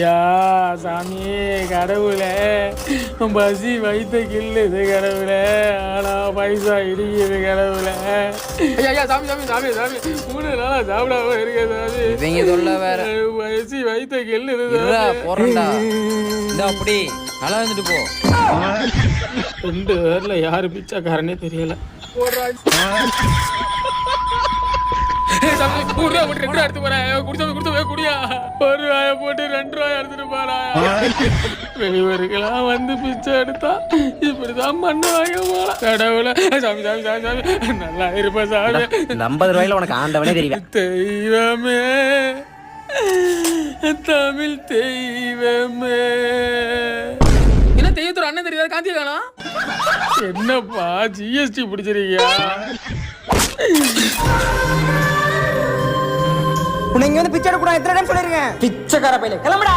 யா சாமி கடவுளே. பசி வைத்த கில்லுது கடவுளே. ஆனா பைசா இடிக்குது கடவுளே. ஐயா ஐயா சாமி சாமி சாமி சாமி. மூணு நாளா சாப்பிடாம இருக்க சாமி. இவங்க தொல்லை வேற. பசி வைத்த கில்லுது இந்த அப்படி. நல்லா இருந்துட்டு போ. ரெண்டு பேர்ல யாரு பிச்சைக்காரனே தெரியல. சாமி, ஒரு ரூபா போட்டு ரெண்டு ரூபா எடுத்து போறேன் குடிச்சது குடிச்சது குடியா. ஒரு ரூபாய போட்டு ரெண்டு ரூபாய் எடுத்துட்டு போறா வெளியூருக்கெல்லாம் வந்து பிச்சை எடுத்தா இப்படிதான் பண்ணுவாங்க போல கடவுள. சாமி சாமி சாமி சாமி. நல்லா இருப்ப சாமி. இந்த ஐம்பது ரூபாயில உனக்கு ஆண்டவனே தெரியல தெய்வமே தமிழ் தெய்வமே. என்ன தெய்வத்தோட அண்ணன் தெரியாத காந்தி காணா என்னப்பா ஜிஎஸ்டி பிடிச்சிருக்கியா? உன்னை இங்க வந்து பிச்சை எடுக்கூடாது எத்தனை டைம் சொல்லிருக்கேன்? பிச்சைக்கார பையில. கிளம்புடா.